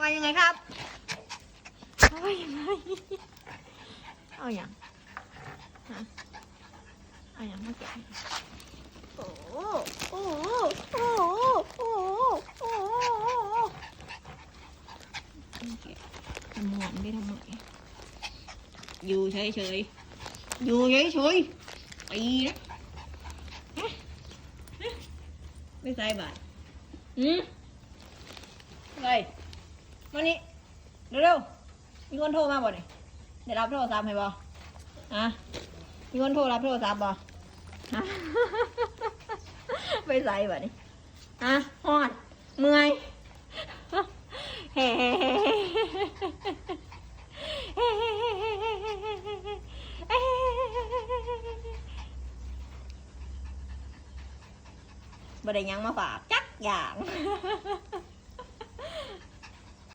ว่ายังไงครับว่าอยังไงเอาอย่างฮะเอาอย่างมาแกะโอ้โหโอ้โหโอ้โหโอ้โหโอ้โหแกะทำหวานได้ทำไมอยู่เฉยๆอยู่เฉยๆปีนะไม่ใส่บาทอืมอะไร มานี่เร็วๆมีคนโทรมาบ่เนี่ยเดี๋ยวรับโทรศัพท์ให้บ่อะมีคนโทรรับโทรศัพท์บ่ฮะไปใส่บ่เนี่ยฮะฮอดเมื่อยเฮ้บ่ได้ยังมาฝากจักอย่าง